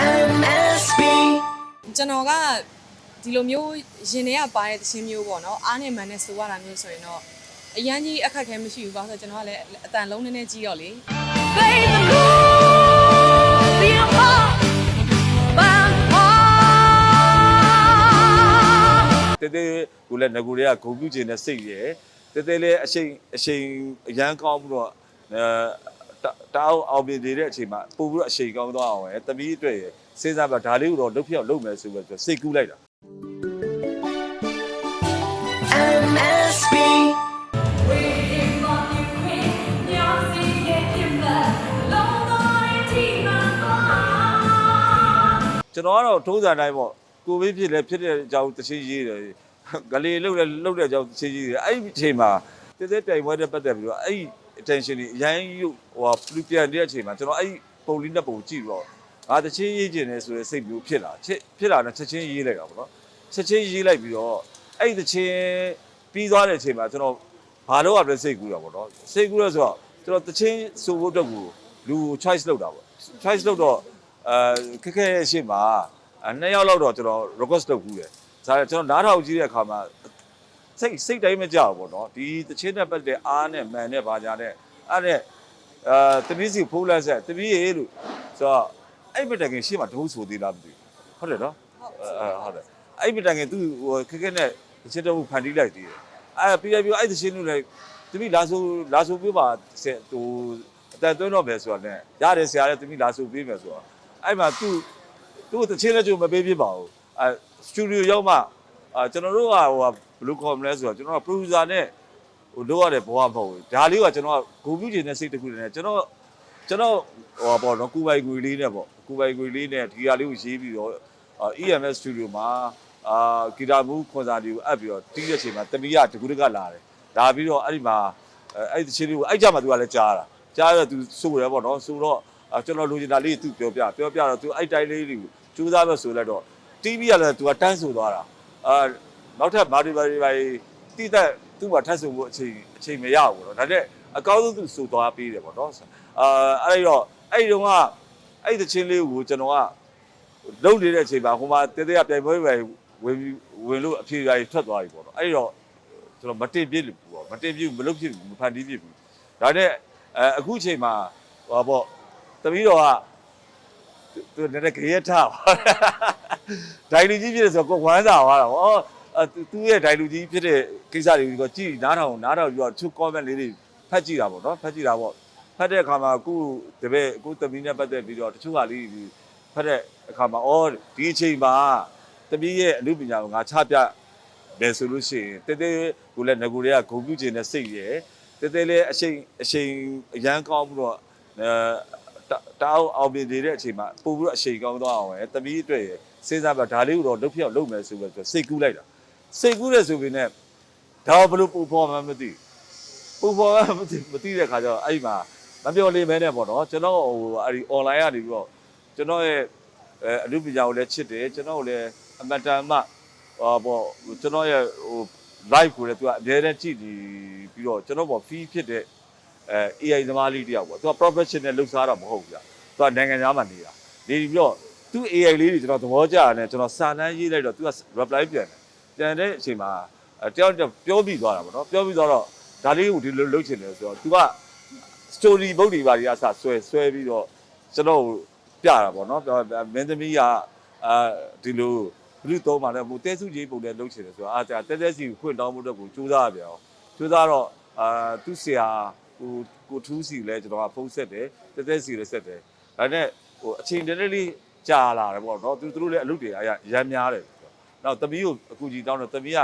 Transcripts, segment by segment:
MSB ကျွန်တော်ကဒီလိုမျိုးရင်ထဲကပါတဲ့သချင်းမျိုးပေါ့နော်အားနဲ့မန်နဲ့ဆိုရတာမျိုးဆိုရင်တော့အရန်ကြီးအခက်အခဲမရှိဘူးပါဆိုတော့ကျွန်တော်ကလည်းအတန်လုံးနည်းနည်းကြီးတော့လေ Baby cool Be a heart Bang heart တဲတဲကိုလည်းငကူတွေကဂုံပြူခြင်းနဲ့စိတ်ရယ်တဲတဲလည်းအချိန်အချိန်အရန်ကောင်းပြီးတော့အဲ တောင်းအောင်ပြနေတဲ့အချိန်မှာပို့ပြီးတော့အချိန်ကောင်းသွားအောင်ရယ်တမီးအတွက်ရယ်စဉ်းစားပါဒါလေးကိုတော့လုပ်ဖြစ်အောင်လုပ်မယ်ဆိုပြီးတော့စိတ်ကူးလိုက်တာ MSB ကျွန်တော်ကတော့ထုံးစံတိုင်းပေါ့ကိုဗစ်ဖြစ်လဲဖြစ်တဲ့အကြောင်းတချင်းရေးတယ်ဂလေးလုတ်လဲလုတ်တဲ့အကြောင်းတချင်းရေးတယ်အဲ့ဒီအချိန်မှာတဲတဲတိုင်ဝဲတဲ့ပတ်သက်ပြီးတော့အဲ့ဒီ attention တွေအရင်ယူဟိုပလူပြန်တဲ့အချိန်မှာကျွန်တော်အဲ့ဒီပုံလေးနဲ့ပုံကြည့်ပြီးတော့ငါတချင်းရေးခြင်းနဲ့ဆိုတဲ့စိတ်မျိုးဖြစ်လာချက်ဖြစ်လာတော့ချက်ချင်းရေးလိုက်တာပေါ့နော်ချက်ချင်းရေးလိုက်ပြီးတော့အဲ့ဒီတချင်းပြီးသွားတဲ့အချိန်မှာကျွန်တော်ဘာလို့အပ်လဲစိတ်ကူးတာပေါ့နော်စိတ်ကူးလို့ဆိုတော့ကျွန်တော်တချင်းဆိုဖို့အတွက်ကိုလူကို choice လုပ်တာပေါ့ choice လုပ်တော့အဲခက်ခဲရဲ့အရှိမှာအဲနှစ်ယောက်လောက်တော့ကျွန်တော် request လုပ်ဘူးတယ်ဒါကျွန်တော်နားထောင်ကြည့်တဲ့အခါမှာ စိတ်စိတ်တိုင်းမကြောက်ဘူးပေါ့နော်ဒီတချင်းနဲ့ပတ်သက်တဲ့အားနဲ့မန်နဲ့ဘာညာနဲ့အဲ့နဲ့အဲတပည့်စီဖိုးလက်ဆက်တပည့်ရေလို့ဆိုတော့အဲ့ဘက်တကယ်ရှေ့မှာဒုဆိုသေးလားမသိဘူးဟုတ်တယ်နော်အဲဟုတ်တယ်အဲ့ဘက်တကယ်သူဟိုခက်ခဲနဲ့တချင်းတော့ဖန်တီးလိုက်သေးတယ်အဲပြီးပြီးအဲ့တချင်းလို့လည်းတပည့်လာဆိုလာဆိုပြပါဟိုအတန်သွင်းတော့မယ်ဆိုတော့လည်းရတယ်ဆရာလည်းတပည့်လာဆိုပေးမယ်ဆိုတော့အဲ့မှာသူသူ့တချင်းလည်းကြုံမပေးပြပါဘူးအဲစတူဒီယိုရောက်မှအာကျွန်တော်တို့ကဟိုဘယ် လိုခေါ်မလဲဆိုတော့ကျွန်တော်က producer နဲ့ဟိုလုပ်ရတဲ့ဘဝမဟုတ်ဘူးဒါလေးကကျွန်တော်ကဂုံပြူချင်တဲ့စိတ်တစ်ခုနဲ့ကျွန်တော်ကျွန်တော်ဟိုပေါ့နော်ကူပိုင်ကွေလေးနဲ့ပေါ့ကူပိုင်ကွေလေးနဲ့ဒီဟာလေးကိုရေးပြီးတော့ EMS studio မှာအာဂီတာမူခွန်စာတွေကိုအပ်ပြီးတော့တီးတဲ့ချိန်မှာတမီးကတကူတကလာတယ်လာပြီးတော့အဲ့ဒီမှာအဲ့ဒီချင်းလေးကိုအဲ့ကြမှာသူကလည်းကြားတာကြားတော့သူစိုးတယ်ပေါ့နော်စိုးတော့ကျွန်တော်လိုချင်တာလေးသူပြောပြပြောပြတော့သူအဲ့တိုင်းလေးတွေကိုစူးစမ်းမဆိုလိုက်တော့ TV ကလည်းသူကတန်းဆိုသွားတာအာ နောက်ထပ်မာဒီဘာဒီဘာတိတက်သူ့မှာထပ်ဆိုဖို့အချိန်အချိန်မရဘူးပေါ့နော်ဒါနဲ့အကောင်းဆုံးသူဆိုသွားပေးတယ်ပေါ့နော်အာအဲ့ဒီတော့အဲ့ဒီတော့ကအဲ့ဒီချင်းလေးကိုကျွန်တော်ကလုံနေတဲ့အချိန်မှာဟိုမှာတဲတဲကပြိုင်ပွဲပဲဝင်ပြီးဝင်လို့အဖြေအကြီးထွက်သွားပြီပေါ့နော်အဲ့တော့ကျွန်တော်မတင်ပြစ်လို့ပေါ့မတင်ပြစ်မလုပ်ဖြစ်ဘူးမဖန်တီးဖြစ်ဘူးဒါနဲ့အဲအခုချိန်မှာဟောပေါ့တပီးတော်ကသူနည်းနည်းကြရက်ထားပါဒိုင်လူကြီးဖြစ်တယ်ဆိုတော့ကိုဝမ်းစာသွားတာဗော အဲသူရဲ့ဒိုင်လူကြီးဖြစ်တဲ့ကိစ္စတွေကိုကြည့်နားထောင်နားထောင်ပြီးတော့သူ comment လေးတွေဖတ်ကြည့်တာပေါ့နော်ဖတ်ကြည့်တာပေါ့ဖတ်တဲ့အခါမှာအခုတပည့်အခုတမီးနဲ့ပတ်သက်ပြီးတော့တချို့ဟာလေးတွေဖတ်တဲ့အခါမှာအော်ဒီအချိန်မှာတပည့်ရဲ့အမှုပညာကိုငါချပြမယ်ဆိုလို့ရှိရင်တဲတဲကိုလည်းငကူတွေကဂုံပြူခြင်းနဲ့စိတ်ရယ်တဲတဲလည်းအချိန်အချိန်အရန်ကောင်းပြီးတော့အဲတောင်းအောင်ပြနေတဲ့အချိန်မှာပို့ပြီးတော့အချိန်ကောင်းသွားအောင်ရယ်တပည့်အတွက်ရယ်စဉ်းစားပါဒါလေးကိုတော့လုပ်ဖြစ်အောင်လုပ်မယ်ဆိုပြီးတော့စိတ်ကူးလိုက်တာ စိတ်ကူးတယ်ဆိုပြီးနဲ့ဒါဘလို့ပူဖော်မှမသိပူဖော်မှမသိမသိတဲ့ခါကျတော့အဲ့ဒီမှာမပြောလေးမဲနဲ့ပေါ့နော်ကျွန်တော်ဟိုအဲ့ဒီ online ကနေပြီးတော့ကျွန်တော်ရဲ့အဲအမှုပညာကိုလည်းချစ်တယ်ကျွန်တော်ကိုလည်းအမတန်မှဟောပေါ့ကျွန်တော်ရဲ့ဟို live ကိုလည်းသူကအများနဲ့ကြည့်နေပြီးတော့ကျွန်တော်ပေါ့ fee ဖြစ်တဲ့အဲ AI သမားလေးတယောက်ပေါ့သူက professional လုပ်စားတာမဟုတ်ဘူးကြာသူကနိုင်ငံသားမှနေတာနေပြီးတော့သူ AI လေးတွေကျွန်တော်သဘောကျတယ်ကျွန်တော်စာတန်းရေးလိုက်တော့သူက reply ပြန်တယ် ပြန်တဲ့အချိန်မှာတယောက်တယောက်ပြောပြီးသွားတာပေါ့နော်ပြောပြီးသွားတော့ဒါလေးကိုဒီလိုလုပ်ချင်တယ်ဆိုတော့သူက story ဘုတ်တွေပါတွေကစဆွဲဆွဲပြီးတော့ကျွန်တော်ပြတာပေါ့နော်မင်းသမီးကအာဒီလိုဘလူးတော့မှလည်းဟိုတဲစုကြီးပုံနဲ့လုပ်ချင်တယ်ဆိုတော့အာတဲတဲစီခွင့်တောင်းဖို့အတွက်ကိုစူးစမ်းရပြန်အောင်စူးစမ်းတော့အာသူ့ဆရာဟိုကိုထူးစီလည်းကျွန်တော်ကဖုန်းဆက်တယ်တဲတဲစီလည်းဆက်တယ်ဒါနဲ့ဟိုအချိန်တည်းလေးကြာလာတယ်ပေါ့နော်သူတို့လည်းအလုပ်တွေအရမ်းများတယ် နောက်တမီးကိုအခုကြီးတောင်းတော့တမီးက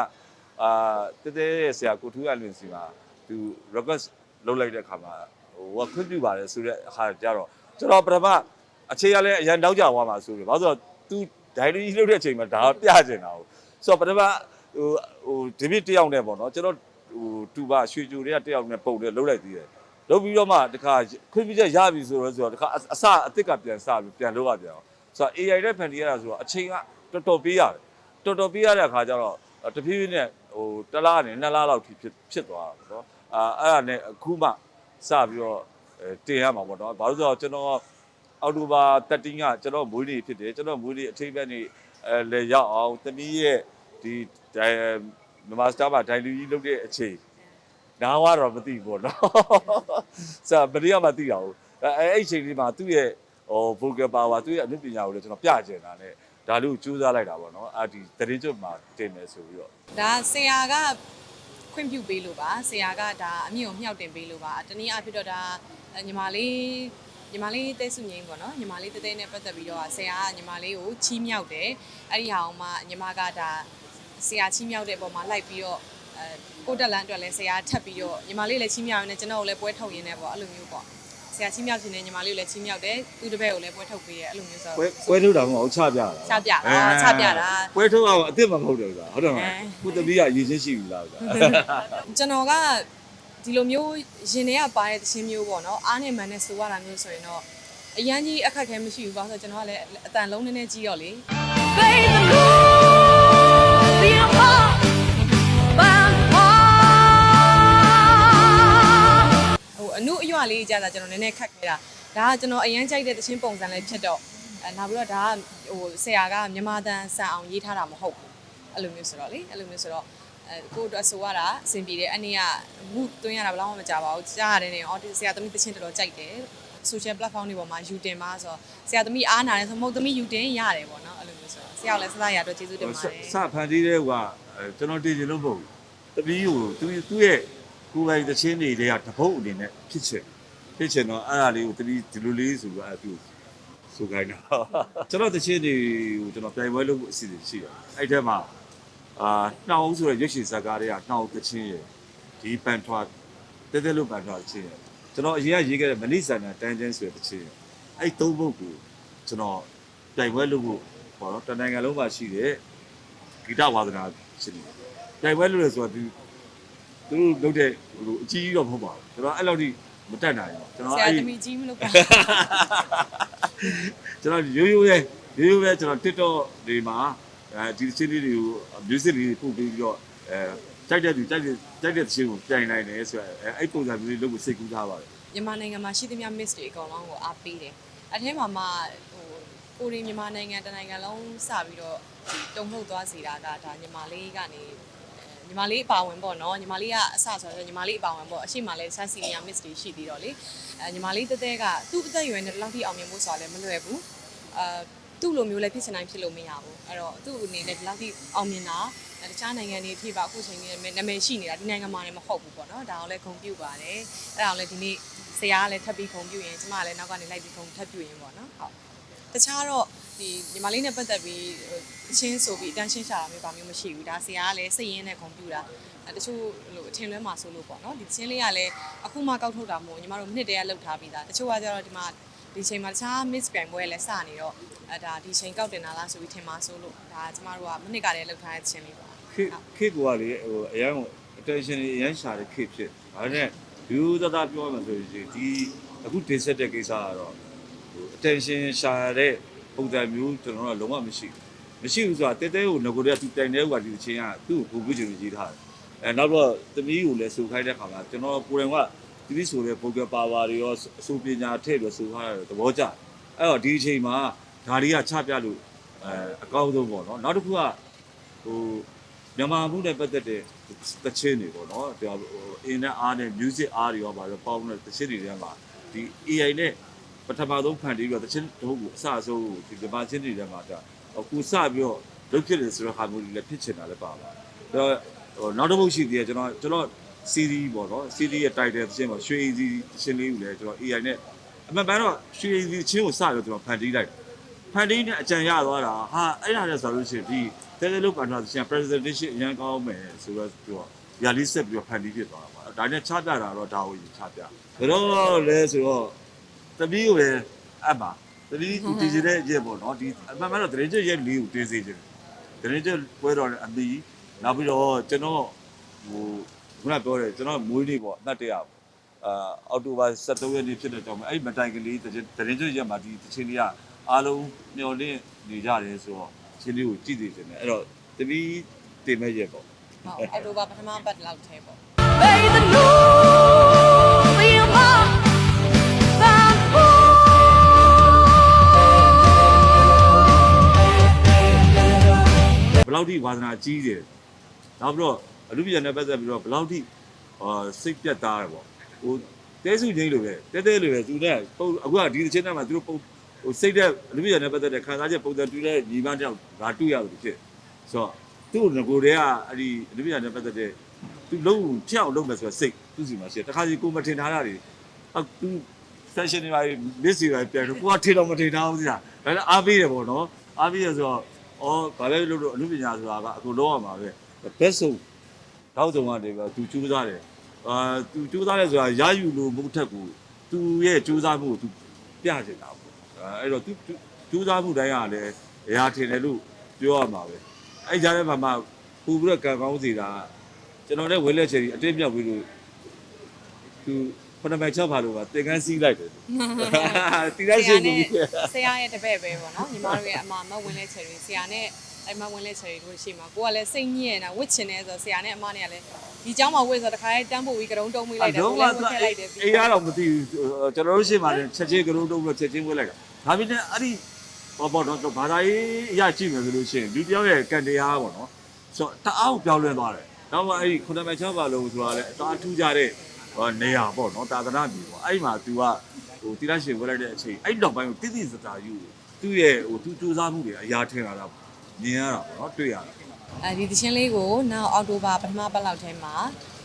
အာတဲတဲရဲ့ဆရာကိုထူးအလွင်စီမှာသူ request လုပ်လိုက်တဲ့အခါမှာဟိုကခွင့်ပြုပါတယ်ဆိုတဲ့အခါကျတော့ကျွန်တော်ပထမအခြေရလဲအရန်တောက်ကြသွားမှာဆိုတယ်ဘာလို့ဆိုတော့ तू ဒိုင်လူကြီးလုပ်တဲ့အချိန်မှာဒါပြကျင်တာကိုဆိုတော့ပထမဟိုဟိုဒီဘစ်တယောက်နဲ့ပေါ့နော်ကျွန်တော်ဟိုတူပါရွှေကျူတွေကတယောက်နဲ့ပုံတယ်လုပ်လိုက်သေးတယ်လုပ်ပြီးတော့မှတခါခွင့်ပြုချက်ရပြီဆိုတော့ဆိုတော့တခါအစအစ်စ်ကပြန်စပြီးပြန်လုပ်ရပြန်အောင်ဆိုတော့ AI နဲ့ဖန်တီးရတာဆိုတော့အချိန်ကတော်တော်ပေးရတယ် တော်တော်ပေးရတဲ့အခါကျတော့တဖြည်းဖြည်းနဲ့ဟိုတစ်လားနဲ့နှစ်လားလောက်ထိဖြစ်ဖြစ်သွားတာပေါ့နော်အာအဲ့ဒါနဲ့အခုမှစပြီးတော့အဲတင်ရမှာပေါ့နော်ဘာလို့ဆိုတော့ကျွန်တော်ဟအောက်တိုဘာ13ကကျွန်တော်မွေးနေ့ဖြစ်တယ်ကျွန်တော်မွေးနေ့အထိပ္ပယ်နေ့အဲလေရောက်အောင်သမီးရဲ့ဒီဒိုင်မြန်မာစတာမှာဒိုင်လူကြီးလုပ်တဲ့အချိန်နားဝတော့မသိဘူးပေါ့နော်ဆရာဘယ်ရမှသိတာဘူးအဲအဲ့အချိန်လေးမှာသူ့ရဲ့ဟို vocal power သူ့ရဲ့အနုပညာကိုလည်းကျွန်တော်ပြကျင်တာနဲ့ ဒါလို့ကြိုးစားလိုက်တာပေါ့နော်အာဒီတရင်ကျွတ်မှာတင်မယ်ဆိုပြီးတော့ဒါဆရာကခွင့်ပြုပေးလို့ပါဆရာကဒါအမြင့်ကိုမြှောက်တင်ပေးလို့ပါတနည်းအားဖြင့်တော့ဒါညီမလေးညီမလေးတဲစုငင်းပေါ့နော်ညီမလေးတဲတဲနဲ့ပတ်သက်ပြီးတော့ဆရာကညီမလေးကိုချီးမြှောက်တယ်အဲ့ဒီဟာအောင်မှညီမကဒါဆရာချီးမြှောက်တဲ့ပုံမှာလိုက်ပြီးတော့အဲကိုတက်လန်အတွက်လည်းဆရာထပ်ပြီးတော့ညီမလေးလည်းချီးမြှောက်ရင်းနဲ့ကျွန်တော်ကိုလည်းပွဲထုတ်ရင်းနဲ့ပေါ့အဲ့လိုမျိုးပေါ့ ဆရာချီးမြှောက်ခြင်းနဲ့ညီမလေးကိုလည်းချီးမြှောက်တယ်သူ့တပည့်ကိုလည်းပွဲထုတ်ပေးတယ်အဲ့လိုမျိုးဆိုပွဲပွဲထုတ်တာမဟုတ်ချပြတာချပြတာချပြတာပွဲထုတ်အောင်အစ်စ်မမဟုတ်တယ်ကွာဟုတ်တယ်မလားအဲခုသမီးကအရေးချင်းရှိပြီလားကွာကျွန်တော်ကဒီလိုမျိုးရင်ထဲကပါတဲ့သချင်းမျိုးပေါ့နော်အားနဲ့မန်နဲ့ဆိုရတာမျိုးဆိုရင်တော့အရန်ကြီးအခက်ခဲမရှိဘူးဘာလို့လဲဆိုတော့ကျွန်တော်ကလည်းအတန်လုံးနည်းနည်းကြီးတော့လေ Play နုအရွလေးကြာတာကျွန်တော်နည်းနည်းခက်ခဲတာဒါကကျွန်တော်အရန်ကြိုက်တဲ့သချင်းပုံစံလေးဖြစ်တော့အဲနောက်ပြီးတော့ဒါကဟိုဆရာကမြန်မာတန်ဆန်အောင်ရေးထားတာမဟုတ်ဘူးအဲ့လိုမျိုးဆိုတော့လေအဲ့လိုမျိုးဆိုတော့အဲကိုယ့်အတွက်ဆိုရတာအဆင်ပြေတယ်အနေကမှုသွင်းရတာဘယ်တော့မှမကြပါဘူးကြားရတယ်နေအော်ဒီဆရာသမီးသချင်းတော်တော်ကြိုက်တယ် social platform တွေပေါ်မှာယူတင်ပါဆိုတော့ဆရာသမီးအားနာတယ်ဆိုမဟုတ်သမီးယူတင်ရတယ်ပေါ့နော်အဲ့လိုမျိုးဆိုတော့ဆရာကလည်းစစရတော့ကျေးဇူးတင်ပါတယ်စဖန်တီးတဲ့ကွာအဲကျွန်တော်တည်ချင်လို့မဟုတ်ဘူးသမီးကိုသူသူ့ရဲ့ ကိုယ်ပိုင်သချင်းတွေတွေကတပုတ်အနေနဲ့ဖြစ်ချင်ဖြစ်ချင်တော့အဲ့ဒါလေးကိုသမီးဒီလိုလေးဆိုတော့အဲ့သူဆိုခိုင်းတာကျွန်တော်သချင်းတွေကိုကျွန်တော်ပြိုင်ပွဲလုပ်ဖို့အစီအစဉ်ရှိတယ်အဲ့ထဲမှာအာနှောင်းဆိုတဲ့ရွှေရှင်ဇာကားတွေကနှောင်းသချင်းရယ်ဒီပန်ထွားတဲတဲလို့ပန်ထွားသချင်းရယ်ကျွန်တော်အရင်ကရေးခဲ့တဲ့မနိဆန္ဒတန်ချမ်းဆိုတဲ့သချင်းရယ်အဲ့သုံးပုဒ်ကိုကျွန်တော်ပြိုင်ပွဲလုပ်ဖို့ပေါ့နော်တနိုင်ငံလုံးမှာရှိတဲ့ဂီတဝါသနာရှင်တယ်။ကြိုင်ပွဲလို့လဲဆိုတော့ သူသူတို့လုပ်တဲ့ဟိုအကြီးကြီးတော့မဟုတ်ပါဘူး။ကျွန်တော်အဲ့လောက်ထိမတက်နိုင်ဘူး။ကျွန်တော်ဆရာအဲ့သမီးကြီးမလို့ပါကျွန်တော်ရိုးရိုးရဲ့ရိုးရိုးပဲကျွန်တော် TikTok တွေမှာအဲဒီချင်းလေးတွေကို music လေးပို့ပြီးတော့အဲကြိုက်တဲ့သူကြိုက်တဲ့ကြိုက်တဲ့ချင်းကိုပြန်နိုင်တယ်ဆိုတော့အဲအဲ့ပုံစံမျိုးလေးလုပ်ဖို့စိတ်ကူးထားပါတယ်မြန်မာနိုင်ငံမှာရှိသမျှ miss တွေအကောင်လုံးကိုအားပေးတယ်။အထဲမှာမှဟိုကိုရီမြန်မာနိုင်ငံတနိုင်ငံလုံးစပြီးတော့ဒီတုံ့လှုပ်သွားစေတာကဒါညီမလေးကနေအဲ ညီမလေးအပါဝင်ပေါ့နော်ညီမလေးကအစဆိုတော့ညီမလေးအပါဝင်ပေါ့အရှိမလည်းဆန်းစီနီယာ miss တွေရှိသေးတော့လေအဲညီမလေးတဲတဲကသူ့အသက်အရွယ်နဲ့ဒီလောက်ထိအောင်မြင်ဖို့ဆိုတာလည်းမလွယ်ဘူးအာသူ့လိုမျိုးလည်းဖြစ်ချင်တိုင်းဖြစ်လို့မရဘူးအဲ့တော့သူ့အနေနဲ့ဒီလောက်ထိအောင်မြင်တာအဲတခြားနိုင်ငံတွေအထိပါအခုချိန်ကြီးနာမည်ရှိနေတာဒီနိုင်ငံမှာလည်းမဟုတ်ဘူးပေါ့နော်ဒါအောင်လည်းဂုဏ်ပြုပါတယ်အဲ့ဒါအောင်လည်းဒီနေ့ဆရာကလည်းထပ်ပြီးခုံပြူရင်ကျမကလည်းနောက်ကနေလိုက်ပြီးခုံထပ်ပြူရင်ပေါ့နော်ဟုတ် တခြားတော့ဒီညီမလေးနဲ့ပတ်သက်ပြီးဟိုအချင်းဆိုပြီးအတန်းရှင်းရှာတာမျိုးပါမျိုးမရှိဘူးဒါဆရာကလည်းစိတ်ရင်းနဲ့ခုံပြူတာအဲတချို့ဟိုအထင်လွဲမှာဆိုလို့ပေါ့နော်ဒီချင်းလေးကလည်းအခုမှကောက်ထုတ်တာမဟုတ်ညီမတို့နှစ်တည်းကလှုပ်ထားပြီးသားတချို့ကကျတော့ဒီမှာဒီချိန်မှာတခြား miss ပြိုင်ပွဲလည်းစနေတော့အဲဒါဒီချိန်ကောက်တင်တာလားဆိုပြီးထင်မှာဆိုလို့ဒါကျမတို့ကမနစ်ကလည်းလှုပ်ထားတဲ့ချင်းလေးပါခေခေကလေဟိုအရန် attention တွေအရန်ရှာတဲ့ခေဖြစ်ဒါနဲ့ယူသသားပြောမှဆိုရင်ဒီအခုတင်ဆက်တဲ့ကိစ္စကတော့ဟို attention ရှာတဲ့ပုံစံမျိုးကျွန်တော်တို့ကလုံးဝမရှိဘူးမရှိဘူးဆိုတာတဲတဲကိုငကိုတည်းကသူတိုင်တဲ့ဥကဒီအချင်းကသူ့ကိုပူပူချင်ရေးထားတယ်အဲနောက်တော့သမီးကိုလည်းစူခိုင်းတဲ့ခါမှာကျွန်တော်ကိုယ်တိုင်ကသမီးဆိုတဲ့ vocal power တွေရောအဆိုပညာထည့်ပြီးစူထားတယ်သဘောကျအဲ့တော့ဒီအချိန်မှာဓာရီကချပြလို့အဲအကောင်းဆုံးပေါ့နော်နောက်တစ်ခုကဟိုမြန်မာမှုနဲ့ပတ်သက်တဲ့တချင်းတွေပေါ့နော်ဒါဟိုအင်းနဲ့အားနဲ့ music အားတွေရောပါတော့ပေါင်းတဲ့တချင်းတွေထဲမှာဒီ AI နဲ့ ပထမဆုံးဖန်တီးပြီးတော့တချင်းတို့ကိုအစအဆုံးဒီဗမာချင်းတွေထဲမှာဒါအခုစပြီးတော့လုပ်ဖြစ်တယ်ဆိုတော့ဟာမျိုးတွေလည်းဖြစ်ချင်တာလည်းပါပါဒါဟိုနောက်တစ်ပုတ်ရှိသေးတယ်ကျွန်တော်ကျွန်တော် CD ပေါ့နော် CD ရဲ့ title တချင်းပေါ့ရွှေ easy တချင်းလေးကိုလည်းကျွန်တော် AI နဲ့အမှန်မှန်တော့ရွှေ easy ချင်းကိုစပြီးတော့ကျွန်တော်ဖန်တီးလိုက်တယ်ဖန်တီးနဲ့အကြံရသွားတာဟာအဲ့ဒါလည်းဆိုလို့ရှိရင်ဒီတဲတဲလို့ပန်တာရှင် presentation အရင်ကောင်းမယ်ဆိုတော့ပြောရလီဆက်ပြီးတော့ဖန်တီးဖြစ်သွားတာပါဒါနဲ့ချပြတာတော့ဒါကိုချပြဘယ်တော့လဲဆိုတော့ တပီးကိုပဲအပ်ပါတပီးဒီဒီစီတဲ့ရဲ့ပေါ့နော်ဒီအမှန်မှန်တော့ဒရင်ကျရဲ့လေးကိုတင်းစေခြင်းဒရင်ကျပွဲတော်နဲ့အမီနောက်ပြီးတော့ကျွန်တော်ဟိုခုနပြောတယ်ကျွန်တော်မွေးနေ့ပေါ့အမှတ်တရပေါ့အာအောက်တိုဘာ23ရက်နေ့ဖြစ်တဲ့ကြောင့်အဲ့ဒီမတိုင်ကလေးဒရင်ကျရက်မှာဒီတချင်းလေးကအားလုံးမျော်လင့်နေကြတယ်ဆိုတော့ချင်းလေးကိုကြည့်သေးတယ်အဲ့တော့တပီးတင်မဲ့ရက်ပေါ့ဟုတ်အော်တိုဘာပထမပတ်လောက်ထဲပေါ့ လောက်ထိဝါသနာကြီးတယ်နောက်ပြီးတော့အလူပြန်နဲ့ပတ်သက်ပြီးတော့ဘယ်လောက်ထိအာစိတ်ပြတ်သားတယ်ပေါ့ဟိုတဲစုချင်းလိုပဲတဲတဲလိုပဲသူနဲ့ပုံအခုကဒီတစ်ချင်းထဲမှာသူတို့ပုံဟိုစိတ်တဲ့အလူပြန်နဲ့ပတ်သက်တဲ့ခံစားချက်ပုံစံတူတဲ့ညီမတယောက်ငါတွေ့ရတယ်ဖြစ်ဆိုတော့သူ့ငကိုယ်တည်းကအဲ့ဒီအလူပြန်နဲ့ပတ်သက်တဲ့သူလုံးဖြောက်လုံးမယ်ဆိုတော့စိတ်သူ့စီမှာရှိတယ်တခါစီကိုမထင်ထားတာတွေအောက်သူ session တွေပါမစ်စီတွေပြန်တော့ကိုကထေတော့မထေထားဘူးစီလားဒါလည်းအားပေးတယ်ပေါ့နော်အားပေးရဆိုတော့ အော်ဘာပဲလို့လို့အမှုပညာဆိုတာကအကုန်လုံးရမှာပဲ best ဆုံးတောက်ဆုံးကနေပြီးသူကြိုးစားတယ်အာသူကြိုးစားတယ်ဆိုတာရယူလို့မဟုတ်ထက်ကိုသူရဲ့ကြိုးစားမှုကိုသူပြချင်တာပေါ့အဲ့တော့သူကြိုးစားမှုတိုင်းကလည်းအရာထင်တယ်လို့ပြောရမှာပဲအဲ့ကြားထဲမှာမှပူပြီးတော့ကံကောင်းစီတာကျွန်တော်လည်းဝဲလက်ချယ်ကြီးအတင်းမြောက်ပြီးလို့သူ ဖနမိုင်ချပါလို့ပါတင်ကန်းစီးလိုက်တယ်တီလိုက်စီဘူး ဆရာရဲ့တပည့်ပဲပေါ့နော်ညီမတို့ရဲ့အမမဝင်လဲချယ်တွေဆရာနဲ့အဲ့မဝင်လဲချယ်တွေတို့ရှိမှာကိုကလည်းစိတ်ညစ်နေတာဝစ်ချင်နေဆိုဆရာနဲ့အမနဲ့ကလည်းဒီเจ้าမှာဝစ်ဆိုတခါလေးတန်းပို့ပြီးကရုံးတုံးမိလိုက်တယ်ကိုလည်းဝစ်ထည့်လိုက်တယ်ပြီး အေးရတော့မသိဘူးကျွန်တော်တို့ရှေ့မှာလည်းချက်ချင်းကရုံးတုံးပြီးချက်ချင်းဝဲလိုက်တာဒါပေမဲ့အဲ့ဒီဘောဘောတော့ဘာသာရေးအရကြည့်မယ်ဆိုလို့ရှိရင်လူတယောက်ရဲ့ကံတရားပေါ့နော်ဆိုတော့တအားကိုပြောင်းလဲသွားတယ်နောက်မှအဲ့ဒီခုနမချပါလို့ဆိုတာလည်းအသားထူးကြတဲ့ နေရာပေါ့နော်တာသနာပြည်ပေါ့အဲ့ဒီမှာ तू ကဟိုတိရရှင်ဝဲလိုက်တဲ့အချိန်အဲ့နောက်ပိုင်းကိုတိတိစတာယူသူ့ရဲ့ဟိုသူစူးစမ်းမှုတွေအရာထင်လာတာမြင်ရတာပေါ့နော်တွေ့ရတာအဲဒီသချင်းလေးကိုနောက်အောက်တိုဘာပထမပတ်လောက်ထဲမှာ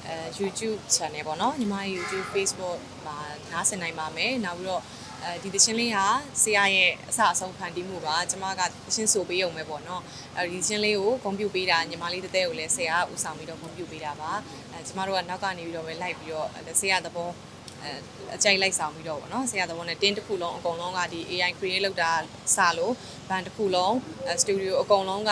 အဲ YouTube channel ပေါ့နော်ညီမရဲ့ YouTube Facebook မှာနားဆင်နိုင်ပါမယ်နောက်ပြီးတော့ အဲဒီသချင်းလေးဟာဆရာရဲ့အစအဆုံးဖန်တီးမှုပါကျမကသချင်းဆိုပေးရုံပဲပေါ့နော်အဲဒီသချင်းလေးကိုဂုဏ်ပြုပေးတာညီမလေးတတဲကိုလည်းဆရာကဦးဆောင်ပြီးတော့ဂုဏ်ပြုပေးတာပါအဲကျမတို့ကနောက်ကနေပြီးတော့ပဲလိုက်ပြီးတော့ဆရာသဘောအဲအကြိုက်လိုက်ဆောင်ပြီးတော့ဗောနော်ဆရာသဘောနဲ့တင်းတစ်ခုလုံးအကုန်လုံးကဒီ AI create လုပ်တာစလို့ဘန်တစ်ခုလုံးစတူဒီယိုအကုန်လုံးက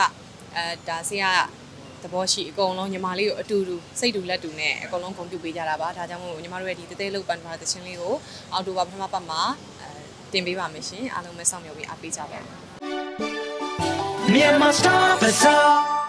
အဲဒါဆရာကသဘောရှိအကုန်လုံးညီမလေးကိုအတူတူစိတ်တူလက်တူနဲ့အကုန်လုံးကွန်ပျူပေးကြတာပါဒါကြောင့်မို့ညီမတို့ရဲ့ဒီတဲတဲလောက်ပန်ပါတဲ့ချင်းလေးကိုအော်တိုဘာပထမပတ်မှာအဲ တင်ပေးပါမယ်ရှင်အားလုံးပဲစောင့်မျှော်ပြီးအားပေးကြပါဦး Myanmar Star Bazaar